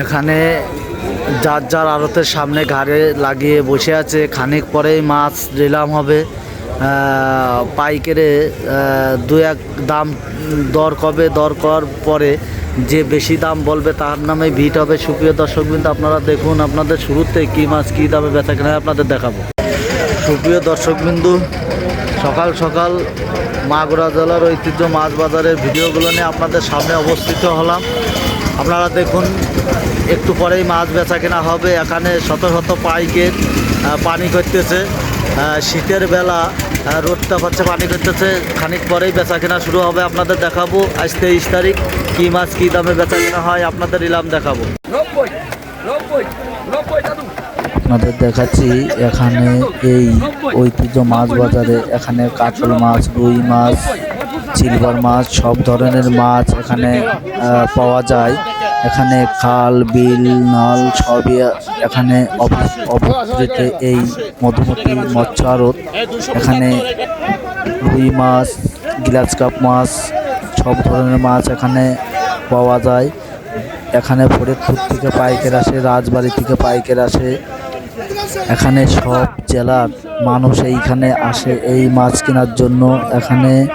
এখানে যার যার আড়তের সামনে ঘাড়ে লাগিয়ে বসে আছে, খানিক পরেই মাছ নিলাম হবে। পাইকারে দু এক দাম দর কবে, দর করার পরে যে বেশি দাম বলবে তার নামে ভিট হবে। সুপ্রিয় দর্শক বিন্দু আপনারা দেখুন আপনাদের শুরুতে কী মাছ কী দামে বেচা কেনা আপনাদের দেখাবো। সুপ্রিয় দর্শকবিন্দু, সকাল সকাল মাগুরা জেলার ঐতিহ্য মাছ বাজারের ভিডিওগুলো নিয়ে আপনাদের সামনে অবস্থিত হলাম। আপনারা দেখুন একটু পরেই মাছ বেচা কেনা হবে। এখানে শত শত পাইকের পানি করতেছে। শীতের বেলা রোদটা হচ্ছে পানি করতেছে। খানিক পরেই বেচা কেনা শুরু হবে। আপনাদের দেখাবো আজ তেইশ তারিখ কী মাছ কী দামে বেচা কেনা হয়। আপনাদের ইলাম দেখাবো। আপনাদের দেখাচ্ছি এখানে এই ঐতিহ্য মাছ বাজারে। এখানে কাতল মাছ রুই মাছ সিলভার মাছ সব ধরনের মাছ এখানে পাওয়া যায়। এখানে খাল, বিল, নল সবই এখানে অব- অবস্থিত এই মধুমতি মৎস্য আড়ত এখানে রুই মাছ, গ্লাস কাপ মাছ, সব ধরনের মাছ এখানে পাওয়া যায়। এখানে ফরিদপুর থেকে পাইকার আসে, রাজবাড়ি থেকে পাইকার আসে। এখানে সব জেলার মানুষ এইখানে আসে এই মাছ কেনার জন্য। এখানে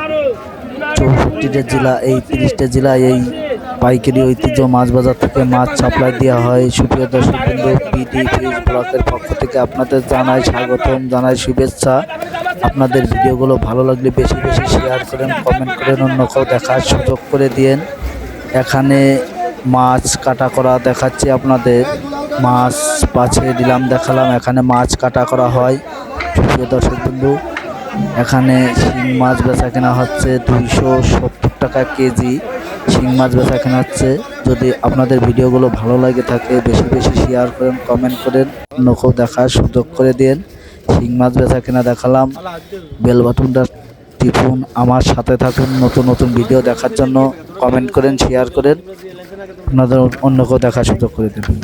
চৌষট্টিটা জেলা, এই তিরিশটা জেলায় এই পাইকারি ঐতিহ্য মাছ বাজার থেকে মাছ সাপ্লাই দেওয়া হয়। সুপ্রিয় দর্শক বিন্দু পিডি ফিশ ব্লকের পক্ষ থেকে আপনাদের জানাই স্বাগতম, জানাই শুভেচ্ছা। আপনাদের ভিডিওগুলো ভালো লাগলে বেশি বেশি শেয়ার করেন কমেন্ট করেন অন্য কেউ দেখার সুযোগ করে দিয়েন। এখানে মাছ কাটা করা দেখাচ্ছি আপনাদের। মাছ পাছে দিলাম, দেখালাম, এখানে মাছ কাটা করা হয়। সুপ্রিয় দর্শক বন্ধু, এখানে শিং মাছ বেচা কেনা হচ্ছে দুইশো সত্তর টাকা কেজি। শিং মাছ বেচা কেনা হচ্ছে। যদি আপনাদের ভিডিওগুলো ভালো লাগে থাকে, বেশি বেশি শেয়ার করেন কমেন্ট করেন নখো দেখার সুযোগ করে দিন। শিং মাছ বেচা কেনা দেখালাম। বেল বাটনটা টিপুন, আমার সাথে থাকুন নতুন নতুন ভিডিও দেখার জন্য। কমেন্ট করেন শেয়ার করেন। আপনাদের অন্য কেউ দেখার সুযোগ করে দেবেন।